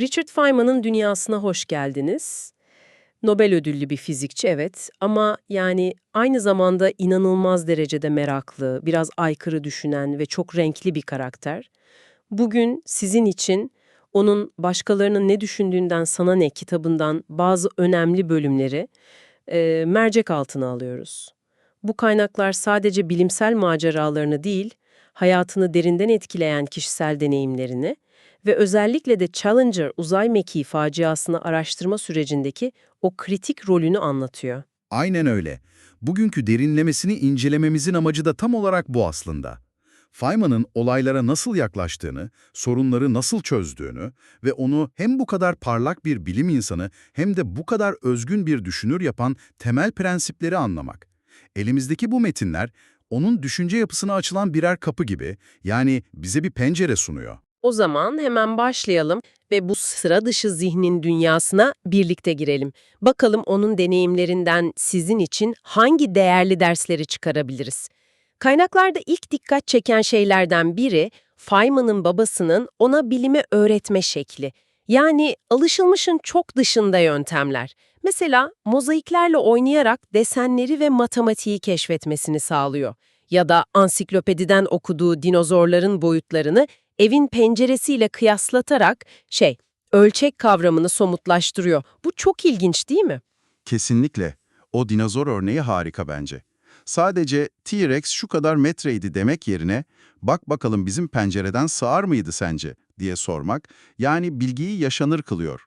Richard Feynman'ın dünyasına hoş geldiniz. Nobel ödüllü bir fizikçi evet ama yani aynı zamanda inanılmaz derecede meraklı, biraz aykırı düşünen ve çok renkli bir karakter. Bugün sizin için onun Başkalarının Ne Düşündüğünden Sana Ne kitabından bazı önemli bölümleri e, mercek altına alıyoruz. Bu kaynaklar sadece bilimsel maceralarını değil, hayatını derinden etkileyen kişisel deneyimlerini ve özellikle de Challenger uzay mekiği faciasını araştırma sürecindeki o kritik rolünü anlatıyor. Aynen öyle. Bugünkü derinlemesini incelememizin amacı da tam olarak bu aslında. Feynman'ın olaylara nasıl yaklaştığını, sorunları nasıl çözdüğünü ve onu hem bu kadar parlak bir bilim insanı hem de bu kadar özgün bir düşünür yapan temel prensipleri anlamak. Elimizdeki bu metinler, onun düşünce yapısına açılan birer kapı gibi, yani bize bir pencere sunuyor. O zaman hemen başlayalım ve bu sıra dışı zihnin dünyasına birlikte girelim. Bakalım onun deneyimlerinden sizin için hangi değerli dersleri çıkarabiliriz? Kaynaklarda ilk dikkat çeken şeylerden biri, Feynman'ın babasının ona bilimi öğretme şekli. Yani alışılmışın çok dışında yöntemler. Mesela mozaiklerle oynayarak desenleri ve matematiği keşfetmesini sağlıyor. Ya da ansiklopediden okuduğu dinozorların boyutlarını evin penceresiyle kıyaslatarak şey, ölçek kavramını somutlaştırıyor. Bu çok ilginç değil mi? Kesinlikle. O dinozor örneği harika bence. Sadece T-Rex şu kadar metreydi demek yerine bak bakalım bizim pencereden sığar mıydı sence diye sormak yani bilgiyi yaşanır kılıyor.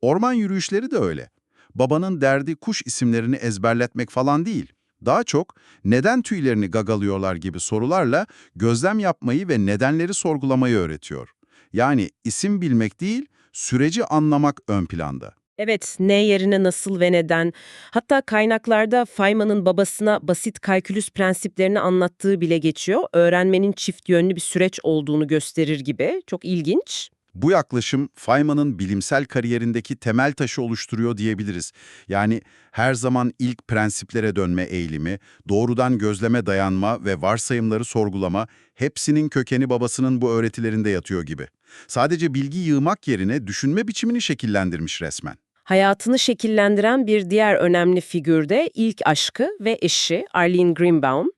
Orman yürüyüşleri de öyle. Babanın derdi kuş isimlerini ezberletmek falan değil. Daha çok neden tüylerini gagalıyorlar gibi sorularla gözlem yapmayı ve nedenleri sorgulamayı öğretiyor. Yani isim bilmek değil, süreci anlamak ön planda. Evet, ne yerine nasıl ve neden. Hatta kaynaklarda Feynman'ın babasına basit kalkülüs prensiplerini anlattığı bile geçiyor. Öğrenmenin çift yönlü bir süreç olduğunu gösterir gibi. Çok ilginç. Bu yaklaşım Feynman'ın bilimsel kariyerindeki temel taşı oluşturuyor diyebiliriz. Yani her zaman ilk prensiplere dönme eğilimi, doğrudan gözleme dayanma ve varsayımları sorgulama hepsinin kökeni babasının bu öğretilerinde yatıyor gibi. Sadece bilgi yığmak yerine düşünme biçimini şekillendirmiş resmen. Hayatını şekillendiren bir diğer önemli figür de ilk aşkı ve eşi Arlene Greenbaum.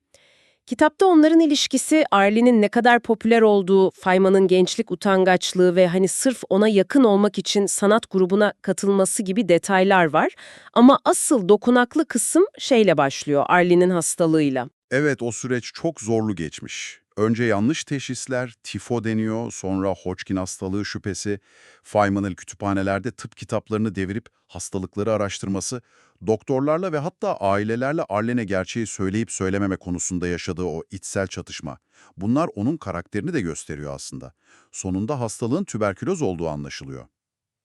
Kitapta onların ilişkisi, Arlene'in ne kadar popüler olduğu, Feynman'ın gençlik utangaçlığı ve hani sırf ona yakın olmak için sanat grubuna katılması gibi detaylar var. Ama asıl dokunaklı kısım şeyle başlıyor, Arlene'in hastalığıyla. Evet o süreç çok zorlu geçmiş. Önce yanlış teşhisler, tifo deniyor, sonra Hodgkin hastalığı şüphesi, Feynman'ın kütüphanelerde tıp kitaplarını devirip hastalıkları araştırması, doktorlarla ve hatta ailelerle Arlen'e gerçeği söyleyip söylememe konusunda yaşadığı o içsel çatışma. Bunlar onun karakterini de gösteriyor aslında. Sonunda hastalığın tüberküloz olduğu anlaşılıyor.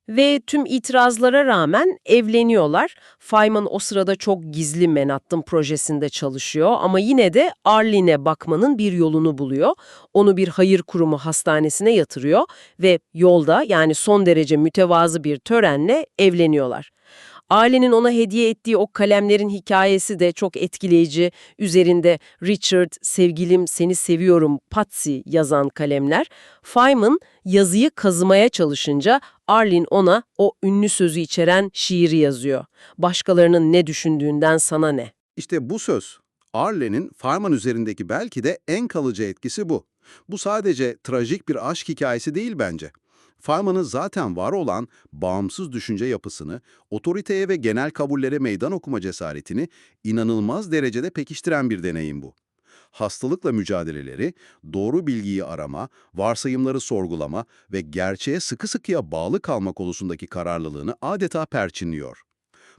Ve tüm itirazlara rağmen evleniyorlar. Feynman o sırada çok gizli Manhattan projesinde çalışıyor ama yine de Arlene'e bakmanın bir yolunu buluyor. Onu bir hayır kurumu hastanesine yatırıyor ve yolda yani son derece mütevazı bir törenle evleniyorlar. Ailenin ona hediye ettiği o kalemlerin hikayesi de çok etkileyici. Üzerinde Richard, sevgilim seni seviyorum, Patsy yazan kalemler. Feynman yazıyı kazımaya çalışınca Arlene ona o ünlü sözü içeren şiiri yazıyor. Başkalarının ne düşündüğünden sana ne? İşte bu söz, Arlen'in Feynman üzerindeki belki de en kalıcı etkisi bu. Bu sadece trajik bir aşk hikayesi değil bence. Feynman'ın zaten var olan bağımsız düşünce yapısını, otoriteye ve genel kabullere meydan okuma cesaretini inanılmaz derecede pekiştiren bir deneyim bu. Hastalıkla mücadeleleri, doğru bilgiyi arama, varsayımları sorgulama ve gerçeğe sıkı sıkıya bağlı kalma konusundaki kararlılığını adeta perçinliyor.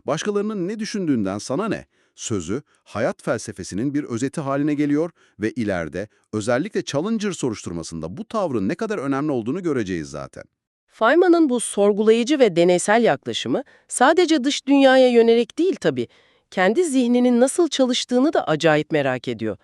Başkalarının ne düşündüğünden sana ne? Sözü, hayat felsefesinin bir özeti haline geliyor ve ileride özellikle Challenger soruşturmasında bu tavrın ne kadar önemli olduğunu göreceğiz zaten. Feynman'ın bu sorgulayıcı ve deneysel yaklaşımı sadece dış dünyaya yönelik değil tabii. Kendi zihninin nasıl çalıştığını da acayip merak ediyor.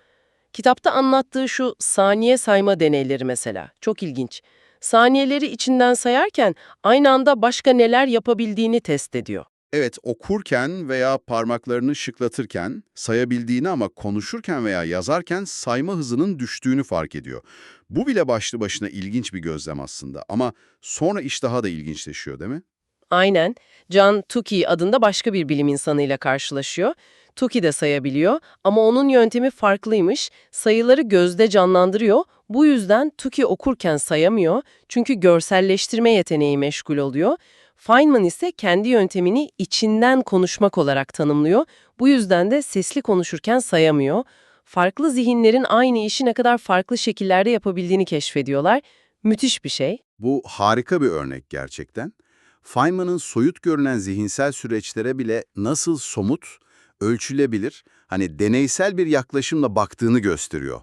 Kitapta anlattığı şu saniye sayma deneyleri mesela. Çok ilginç. Saniyeleri içinden sayarken aynı anda başka neler yapabildiğini test ediyor. Evet, okurken veya parmaklarını şıklatırken sayabildiğini ama konuşurken veya yazarken sayma hızının düştüğünü fark ediyor. Bu bile başlı başına ilginç bir gözlem aslında ama sonra iş daha da ilginçleşiyor değil mi? Aynen. John Tukey adında başka bir bilim insanıyla karşılaşıyor. Tukey de sayabiliyor ama onun yöntemi farklıymış. Sayıları gözde canlandırıyor. Bu yüzden Tukey okurken sayamıyor çünkü görselleştirme yeteneği meşgul oluyor. Feynman ise kendi yöntemini içinden konuşmak olarak tanımlıyor. Bu yüzden de sesli konuşurken sayamıyor. Farklı zihinlerin aynı işi ne kadar farklı şekillerde yapabildiğini keşfediyorlar. Müthiş bir şey. Bu harika bir örnek gerçekten. Feynman'ın soyut görünen zihinsel süreçlere bile nasıl somut, ölçülebilir, hani deneysel bir yaklaşımla baktığını gösteriyor.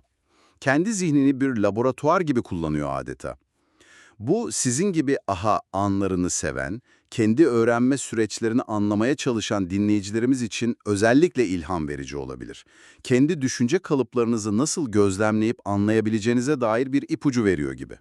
Kendi zihnini bir laboratuvar gibi kullanıyor adeta. Bu sizin gibi aha anlarını seven, kendi öğrenme süreçlerini anlamaya çalışan dinleyicilerimiz için özellikle ilham verici olabilir. Kendi düşünce kalıplarınızı nasıl gözlemleyip anlayabileceğinize dair bir ipucu veriyor gibi.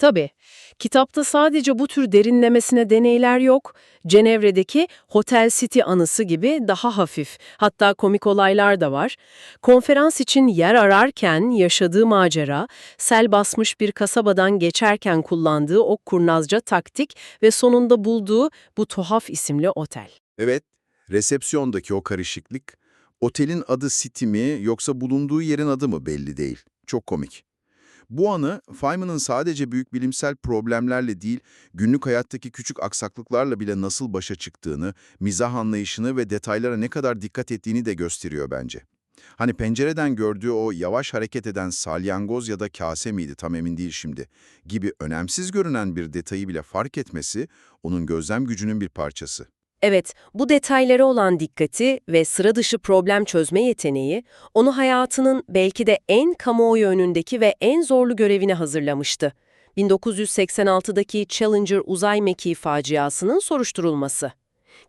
Tabii. Kitapta sadece bu tür derinlemesine deneyler yok. Cenevre'deki Hotel City anısı gibi daha hafif, hatta komik olaylar da var. Konferans için yer ararken yaşadığı macera, sel basmış bir kasabadan geçerken kullandığı o kurnazca taktik ve sonunda bulduğu bu tuhaf isimli otel. Evet, resepsiyondaki o karışıklık, otelin adı City mi yoksa bulunduğu yerin adı mı belli değil. Çok komik. Bu anı Feynman'ın sadece büyük bilimsel problemlerle değil, günlük hayattaki küçük aksaklıklarla bile nasıl başa çıktığını, mizah anlayışını ve detaylara ne kadar dikkat ettiğini de gösteriyor bence. Hani pencereden gördüğü o yavaş hareket eden salyangoz ya da kase miydi tam emin değil şimdi gibi önemsiz görünen bir detayı bile fark etmesi onun gözlem gücünün bir parçası. Evet, bu detaylara olan dikkati ve sıra dışı problem çözme yeteneği onu hayatının belki de en kamuoyu önündeki ve en zorlu görevine hazırlamıştı. 1986'daki Challenger uzay mekiği faciasının soruşturulması.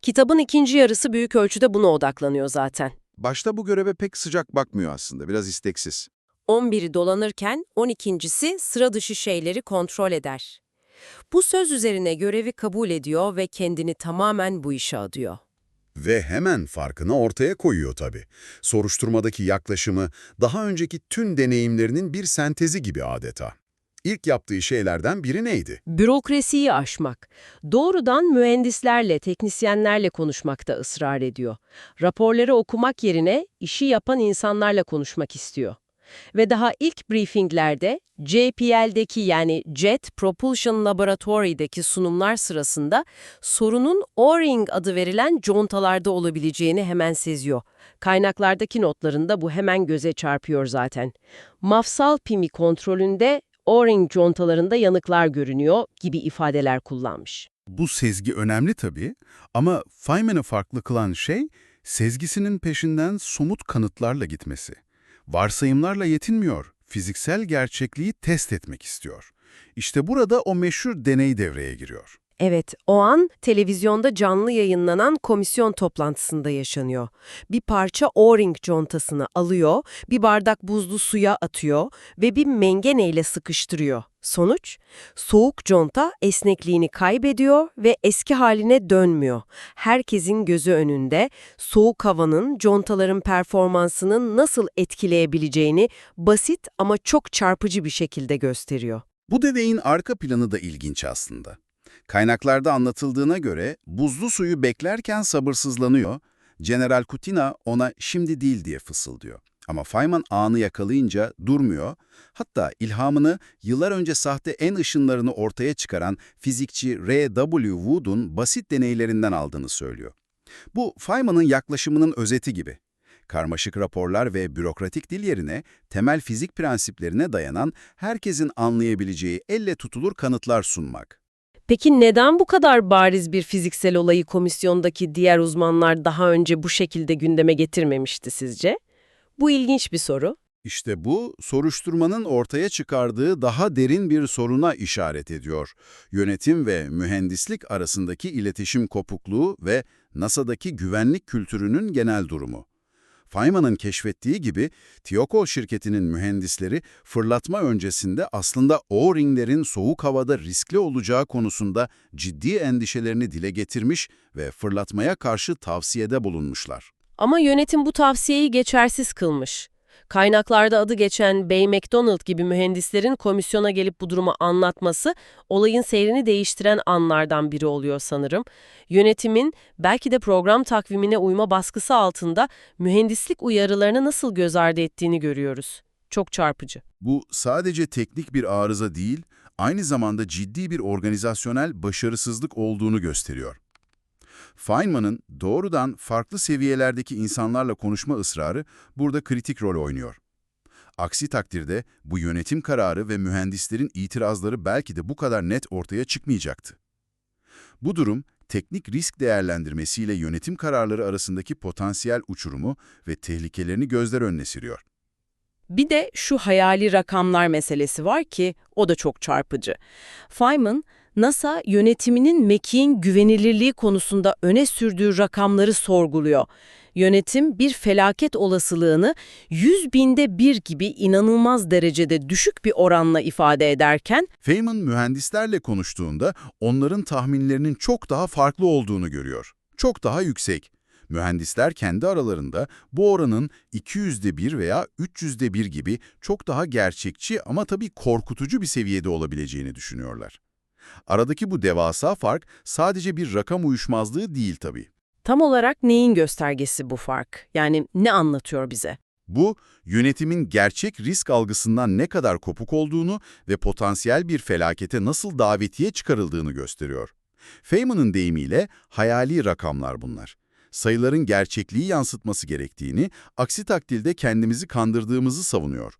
Kitabın ikinci yarısı büyük ölçüde buna odaklanıyor zaten. Başta bu göreve pek sıcak bakmıyor aslında, biraz isteksiz. 11'i dolanırken 12.si sıra dışı şeyleri kontrol eder. Bu söz üzerine görevi kabul ediyor ve kendini tamamen bu işe adıyor. Ve hemen farkını ortaya koyuyor tabii. Soruşturmadaki yaklaşımı daha önceki tüm deneyimlerinin bir sentezi gibi adeta. İlk yaptığı şeylerden biri neydi? Bürokrasiyi aşmak. Doğrudan mühendislerle, teknisyenlerle konuşmakta ısrar ediyor. Raporları okumak yerine işi yapan insanlarla konuşmak istiyor. Ve daha ilk briefinglerde JPL'deki yani Jet Propulsion Laboratory'deki sunumlar sırasında sorunun O-ring adı verilen contalarda olabileceğini hemen seziyor. Kaynaklardaki notlarında bu hemen göze çarpıyor zaten. Mafsal pimi kontrolünde O-ring contalarında yanıklar görünüyor gibi ifadeler kullanmış. Bu sezgi önemli tabii ama Feynman'ı farklı kılan şey sezgisinin peşinden somut kanıtlarla gitmesi. Varsayımlarla yetinmiyor, fiziksel gerçekliği test etmek istiyor. İşte burada o meşhur deney devreye giriyor. Evet, o an televizyonda canlı yayınlanan komisyon toplantısında yaşanıyor. Bir parça O-ring contasını alıyor, bir bardak buzlu suya atıyor ve bir mengeneyle sıkıştırıyor. Sonuç, soğuk conta esnekliğini kaybediyor ve eski haline dönmüyor. Herkesin gözü önünde soğuk havanın contaların performansının nasıl etkileyebileceğini basit ama çok çarpıcı bir şekilde gösteriyor. Bu deneyin arka planı da ilginç aslında. Kaynaklarda anlatıldığına göre buzlu suyu beklerken sabırsızlanıyor, General Kutina ona şimdi değil diye fısıldıyor. Ama Feynman anı yakalayınca durmuyor, hatta ilhamını yıllar önce sahte en ışınlarını ortaya çıkaran fizikçi R.W. Wood'un basit deneylerinden aldığını söylüyor. Bu Feynman'ın yaklaşımının özeti gibi. Karmaşık raporlar ve bürokratik dil yerine temel fizik prensiplerine dayanan herkesin anlayabileceği elle tutulur kanıtlar sunmak. Peki neden bu kadar bariz bir fiziksel olayı komisyondaki diğer uzmanlar daha önce bu şekilde gündeme getirmemişti sizce? Bu ilginç bir soru. İşte bu, soruşturmanın ortaya çıkardığı daha derin bir soruna işaret ediyor. Yönetim ve mühendislik arasındaki iletişim kopukluğu ve NASA'daki güvenlik kültürünün genel durumu. Feynman'ın keşfettiği gibi Tiyoko şirketinin mühendisleri fırlatma öncesinde aslında O-ringlerin soğuk havada riskli olacağı konusunda ciddi endişelerini dile getirmiş ve fırlatmaya karşı tavsiyede bulunmuşlar. Ama yönetim bu tavsiyeyi geçersiz kılmış. Kaynaklarda adı geçen Bay McDonald gibi mühendislerin komisyona gelip bu durumu anlatması olayın seyrini değiştiren anlardan biri oluyor sanırım. Yönetimin belki de program takvimine uyma baskısı altında mühendislik uyarılarını nasıl göz ardı ettiğini görüyoruz. Çok çarpıcı. Bu sadece teknik bir arıza değil, aynı zamanda ciddi bir organizasyonel başarısızlık olduğunu gösteriyor. Feynman'ın doğrudan farklı seviyelerdeki insanlarla konuşma ısrarı burada kritik rol oynuyor. Aksi takdirde bu yönetim kararı ve mühendislerin itirazları belki de bu kadar net ortaya çıkmayacaktı. Bu durum, teknik risk değerlendirmesiyle yönetim kararları arasındaki potansiyel uçurumu ve tehlikelerini gözler önüne seriyor. Bir de şu hayali rakamlar meselesi var ki o da çok çarpıcı. Feynman, NASA yönetiminin mekiğin güvenilirliği konusunda öne sürdüğü rakamları sorguluyor. Yönetim bir felaket olasılığını 100 binde bir gibi inanılmaz derecede düşük bir oranla ifade ederken Feynman mühendislerle konuştuğunda onların tahminlerinin çok daha farklı olduğunu görüyor. Çok daha yüksek. Mühendisler kendi aralarında bu oranın 200'de 1 veya 300'de 1 gibi çok daha gerçekçi ama tabii korkutucu bir seviyede olabileceğini düşünüyorlar. Aradaki bu devasa fark sadece bir rakam uyuşmazlığı değil tabii. tam olarak neyin göstergesi bu fark? Yani ne anlatıyor bize? Bu, yönetimin gerçek risk algısından ne kadar kopuk olduğunu ve potansiyel bir felakete nasıl davetiye çıkarıldığını gösteriyor. Feynman'ın deyimiyle hayali rakamlar bunlar. Sayıların gerçekliği yansıtması gerektiğini, aksi takdirde kendimizi kandırdığımızı savunuyor.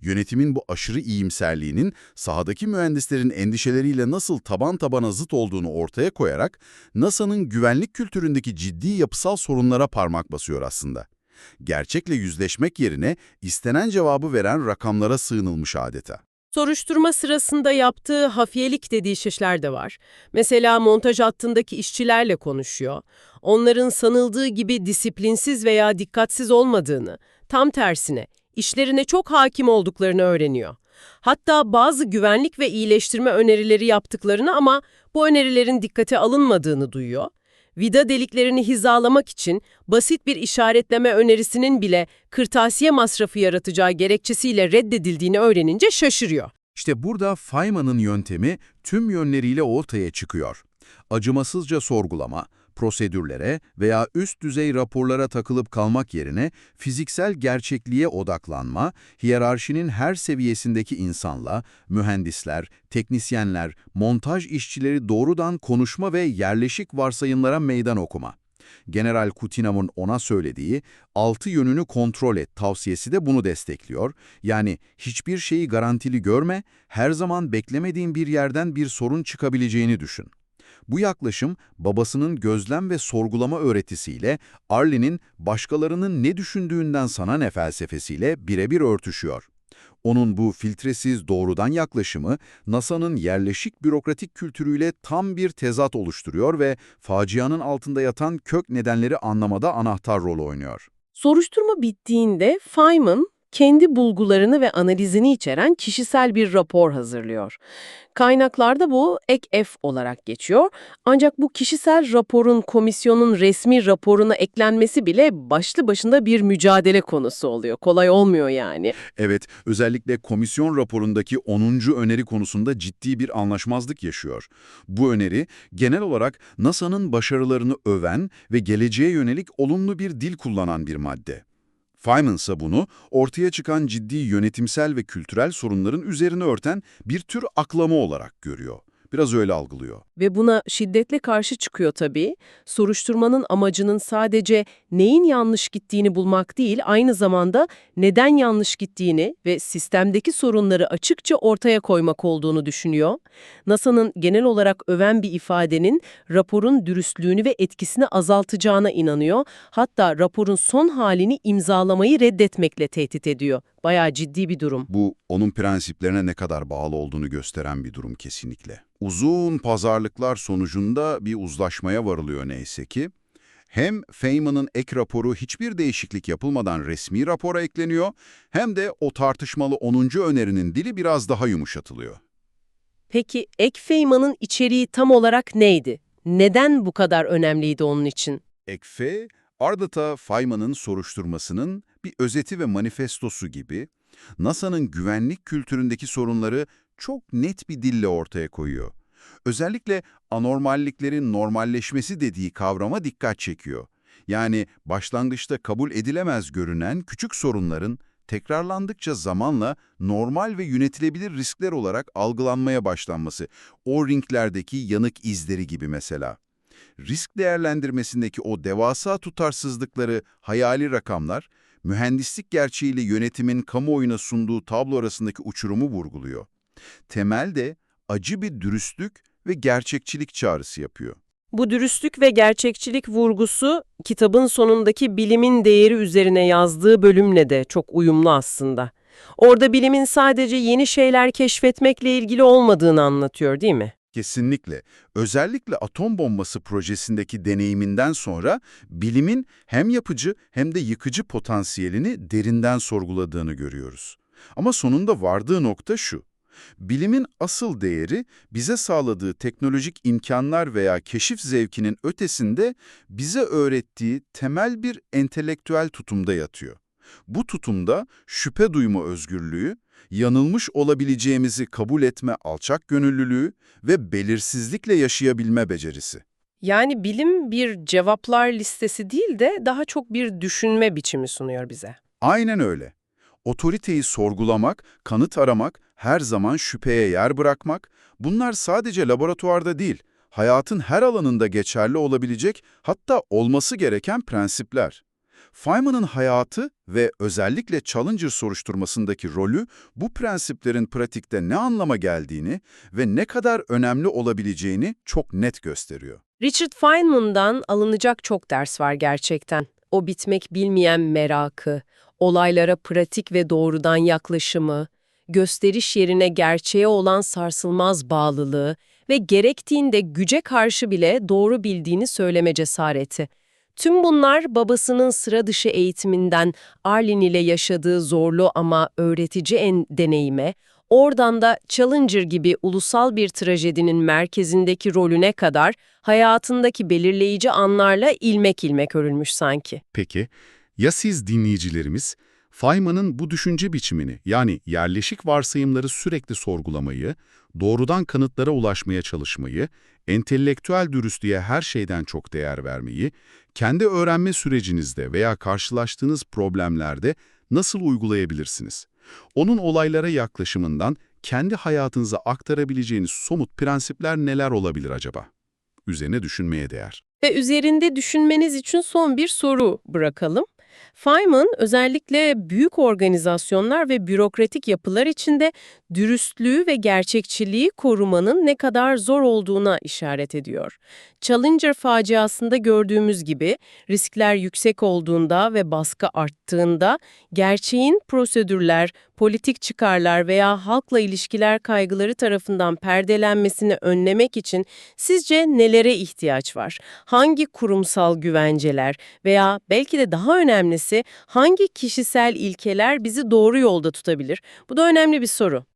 Yönetimin bu aşırı iyimserliğinin sahadaki mühendislerin endişeleriyle nasıl taban tabana zıt olduğunu ortaya koyarak NASA'nın güvenlik kültüründeki ciddi yapısal sorunlara parmak basıyor aslında. Gerçekle yüzleşmek yerine istenen cevabı veren rakamlara sığınılmış adeta. Soruşturma sırasında yaptığı hafiyelik dediği şişler de var. Mesela montaj hattındaki işçilerle konuşuyor. Onların sanıldığı gibi disiplinsiz veya dikkatsiz olmadığını, tam tersine işlerine çok hakim olduklarını öğreniyor. Hatta bazı güvenlik ve iyileştirme önerileri yaptıklarını ama bu önerilerin dikkate alınmadığını duyuyor. Vida deliklerini hizalamak için basit bir işaretleme önerisinin bile kırtasiye masrafı yaratacağı gerekçesiyle reddedildiğini öğrenince şaşırıyor. İşte burada Feynman'ın yöntemi tüm yönleriyle ortaya çıkıyor. Acımasızca sorgulama, prosedürlere veya üst düzey raporlara takılıp kalmak yerine fiziksel gerçekliğe odaklanma, hiyerarşinin her seviyesindeki insanla, mühendisler, teknisyenler, montaj işçileri doğrudan konuşma ve yerleşik varsayımlara meydan okuma. General Kutinam'ın ona söylediği altı yönünü kontrol et tavsiyesi de bunu destekliyor. Yani hiçbir şeyi garantili görme, her zaman beklemediğin bir yerden bir sorun çıkabileceğini düşün. Bu yaklaşım babasının gözlem ve sorgulama öğretisiyle Arlin'in başkalarının ne düşündüğünden sana ne felsefesiyle birebir örtüşüyor. Onun bu filtresiz doğrudan yaklaşımı NASA'nın yerleşik bürokratik kültürüyle tam bir tezat oluşturuyor ve facianın altında yatan kök nedenleri anlamada anahtar rol oynuyor. Soruşturma bittiğinde Feynman kendi bulgularını ve analizini içeren kişisel bir rapor hazırlıyor. Kaynaklarda bu ek F olarak geçiyor. Ancak bu kişisel raporun komisyonun resmi raporuna eklenmesi bile başlı başında bir mücadele konusu oluyor. Kolay olmuyor yani. Evet, özellikle komisyon raporundaki 10. öneri konusunda ciddi bir anlaşmazlık yaşıyor. Bu öneri, genel olarak NASA'nın başarılarını öven ve geleceğe yönelik olumlu bir dil kullanan bir madde. Feynman bunu ortaya çıkan ciddi yönetimsel ve kültürel sorunların üzerine örten bir tür aklama olarak görüyor. Biraz öyle algılıyor. Ve buna şiddetle karşı çıkıyor tabii. Soruşturmanın amacının sadece neyin yanlış gittiğini bulmak değil, aynı zamanda neden yanlış gittiğini ve sistemdeki sorunları açıkça ortaya koymak olduğunu düşünüyor. NASA'nın genel olarak öven bir ifadenin raporun dürüstlüğünü ve etkisini azaltacağına inanıyor. Hatta raporun son halini imzalamayı reddetmekle tehdit ediyor. Bayağı ciddi bir durum. Bu, onun prensiplerine ne kadar bağlı olduğunu gösteren bir durum kesinlikle. Uzun pazarlıklar sonucunda bir uzlaşmaya varılıyor neyse ki. Hem Feynman'ın ek raporu hiçbir değişiklik yapılmadan resmi rapora ekleniyor, hem de o tartışmalı 10. önerinin dili biraz daha yumuşatılıyor. Peki ek Feynman'ın içeriği tam olarak neydi? Neden bu kadar önemliydi onun için? Ekfe, adeta Feynman'ın soruşturmasının bir özeti ve manifestosu gibi, NASA'nın güvenlik kültüründeki sorunları çok net bir dille ortaya koyuyor. Özellikle anormalliklerin normalleşmesi dediği kavrama dikkat çekiyor. Yani başlangıçta kabul edilemez görünen küçük sorunların tekrarlandıkça zamanla normal ve yönetilebilir riskler olarak algılanmaya başlanması. O ringlerdeki yanık izleri gibi mesela. Risk değerlendirmesindeki o devasa tutarsızlıkları, hayali rakamlar, mühendislik gerçeğiyle yönetimin kamuoyuna sunduğu tablo arasındaki uçurumu vurguluyor. Temelde acı bir dürüstlük ve gerçekçilik çağrısı yapıyor. Bu dürüstlük ve gerçekçilik vurgusu kitabın sonundaki bilimin değeri üzerine yazdığı bölümle de çok uyumlu aslında. Orada bilimin sadece yeni şeyler keşfetmekle ilgili olmadığını anlatıyor değil mi? Kesinlikle. Özellikle atom bombası projesindeki deneyiminden sonra bilimin hem yapıcı hem de yıkıcı potansiyelini derinden sorguladığını görüyoruz. Ama sonunda vardığı nokta şu. Bilimin asıl değeri bize sağladığı teknolojik imkanlar veya keşif zevkinin ötesinde bize öğrettiği temel bir entelektüel tutumda yatıyor. Bu tutumda şüphe duyma özgürlüğü, yanılmış olabileceğimizi kabul etme alçak gönüllülüğü ve belirsizlikle yaşayabilme becerisi. Yani bilim bir cevaplar listesi değil de daha çok bir düşünme biçimi sunuyor bize. Aynen öyle. Otoriteyi sorgulamak, kanıt aramak, her zaman şüpheye yer bırakmak, bunlar sadece laboratuvarda değil, hayatın her alanında geçerli olabilecek, hatta olması gereken prensipler. Feynman'ın hayatı ve özellikle Challenger soruşturmasındaki rolü bu prensiplerin pratikte ne anlama geldiğini ve ne kadar önemli olabileceğini çok net gösteriyor. Richard Feynman'dan alınacak çok ders var gerçekten. O bitmek bilmeyen merakı, olaylara pratik ve doğrudan yaklaşımı, gösteriş yerine gerçeğe olan sarsılmaz bağlılığı ve gerektiğinde güce karşı bile doğru bildiğini söyleme cesareti. Tüm bunlar babasının sıra dışı eğitiminden Arlin ile yaşadığı zorlu ama öğretici en deneyime, oradan da Challenger gibi ulusal bir trajedinin merkezindeki rolüne kadar hayatındaki belirleyici anlarla ilmek ilmek örülmüş sanki. Peki, ya siz dinleyicilerimiz, Feynman'ın bu düşünce biçimini yani yerleşik varsayımları sürekli sorgulamayı, doğrudan kanıtlara ulaşmaya çalışmayı, entelektüel dürüstlüğe her şeyden çok değer vermeyi, kendi öğrenme sürecinizde veya karşılaştığınız problemlerde nasıl uygulayabilirsiniz? Onun olaylara yaklaşımından kendi hayatınıza aktarabileceğiniz somut prensipler neler olabilir acaba? Üzerine düşünmeye değer. Ve üzerinde düşünmeniz için son bir soru bırakalım. Feynman özellikle büyük organizasyonlar ve bürokratik yapılar içinde dürüstlüğü ve gerçekçiliği korumanın ne kadar zor olduğuna işaret ediyor. Challenger faciasında gördüğümüz gibi riskler yüksek olduğunda ve baskı arttığında gerçeğin prosedürler, politik çıkarlar veya halkla ilişkiler kaygıları tarafından perdelenmesini önlemek için sizce nelere ihtiyaç var? Hangi kurumsal güvenceler veya belki de daha önemlisi hangi kişisel ilkeler bizi doğru yolda tutabilir? Bu da önemli bir soru.